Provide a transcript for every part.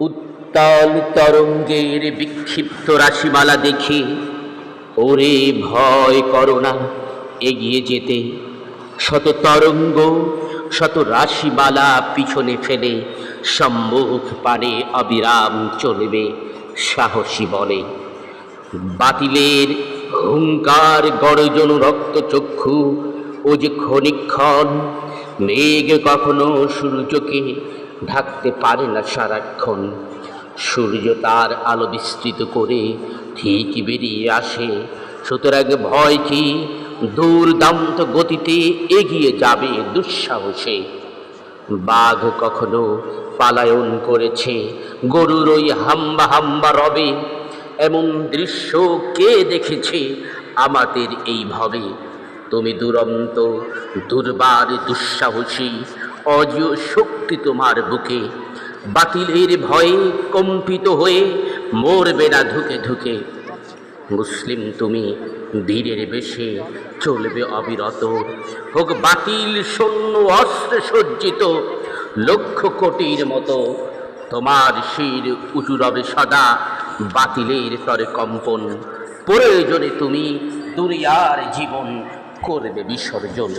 উত্তাল তরঙ্গের বিক্ষিপ্ত রাশিমালা দেখে ওরে ভয় করোনা এগিয়ে যেতে। শত তরঙ্গ, শত রাশিমালা পিছনে ফেলে সম্মুখ পানে অবিরাম চলবে সাহসী বলে। বাতিলের হুঙ্কার, গর্জন, রক্তচক্ষু ও যে ক্ষণিক্ষণ মেঘ কখনো সূর্যকে ঢাকতে পারে না সারাক্ষণ। সূর্য তার আলো বিস্তৃত করে ঠিক বেরিয়ে আসে। সুতরাং ভয় কি? দুর্দান্ত গতিতে এগিয়ে যাবে দুঃসাহসে। বাঘ কখনো পালায়ন করেছে। গরুর ওই হাম্বা হাম্বা রবে। এমন দৃশ্য কে দেখেছে? আমাদের এই ভবে। তুমি দুরন্ত, দুর্বার, দুঃসাহসী। অজীয় শক্তি তোমার বুকে। বাতিলের ভয়ে কম্পিত হয়ে মরবে না ধুকে ধুকে। মুসলিম তুমি বীরের বেশে চলবে অবিরত। হোক বাতিল, সৈন্য, অস্ত্র সজ্জিত, লক্ষ কোটির মতো। তোমার শির উঁচু রবে সদা বাতিলের তরে কম্পন। প্রয়োজনে তুমি দুনিয়ার জীবন করবে বিসর্জন।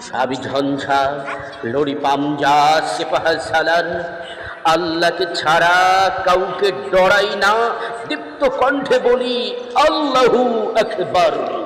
সাবি ঝঞ্ঝা লড়ি পামজা সেপাহ সালান। আল্লাহকে ছাড়া কাউকে ডরাই না। দীপ্ত কণ্ঠে বলি, আল্লাহু আকবার।